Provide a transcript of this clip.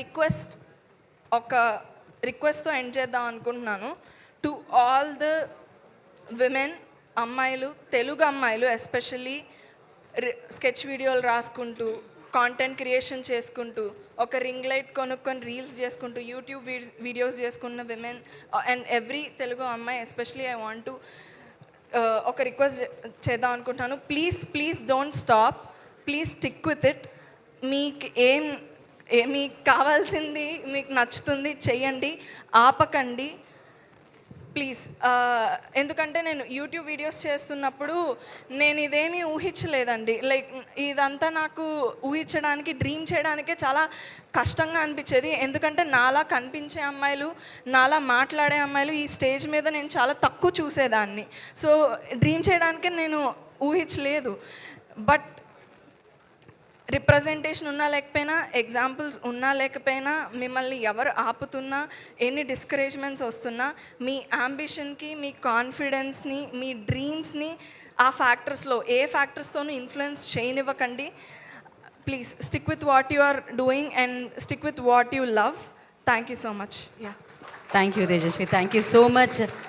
Request ఒక రిక్వెస్ట్తో end చేద్దాం అనుకుంటున్నాను. టు ఆల్ ద విమెన్ అమ్మాయిలు తెలుగు అమ్మాయిలు ఎస్పెషల్లీ స్కెచ్ వీడియోలు రాసుకుంటూ కాంటెంట్ క్రియేషన్ చేసుకుంటూ ఒక రింగ్ లైట్ కొనుక్కొని రీల్స్ చేసుకుంటూ యూట్యూబ్ వీడియోస్ చేసుకున్న విమెన్ అండ్ ఎవ్రీ తెలుగు అమ్మాయి ఎస్పెషలీ ఐ వాంట్ టు ఒక రిక్వెస్ట్ చేద్దాం అనుకుంటున్నాను. Please please don't stop please stick with it మీకు ఏం ఏ మీకు కావాల్సింది మీకు నచ్చుతుంది చెయ్యండి ఆపకండి. ప్లీజ్ ఎందుకంటే నేను యూట్యూబ్ వీడియోస్ చేస్తున్నప్పుడు నేను ఇదేమీ ఊహించలేదండి. లైక్ ఇదంతా నాకు ఊహించడానికి డ్రీమ్ చేయడానికే చాలా కష్టంగా అనిపించేది. ఎందుకంటే నాలా కనిపించే అమ్మాయిలు నాలా మాట్లాడే అమ్మాయిలు ఈ స్టేజ్ మీద నేను చాలా తక్కువ చూసేదాన్ని. సో డ్రీమ్ చేయడానికే నేను ఊహించలేదు. బట్ రిప్రజెంటేషన్ ఉన్నా లేకపోయినా ఎగ్జాంపుల్స్ ఉన్నా లేకపోయినా మిమ్మల్ని ఎవరు ఆపుతున్నా ఎన్ని డిస్కరేజ్మెంట్స్ వస్తున్నా మీ అంబిషన్కి మీ కాన్ఫిడెన్స్ని మీ డ్రీమ్స్ని ఆ ఫ్యాక్టర్స్లో ఏ ఫ్యాక్టర్స్తోనూ influence చేయనివ్వకండి. Please stick with what you are doing and stick with what you love thank you so much yeah thank you Tejaswi thank you so much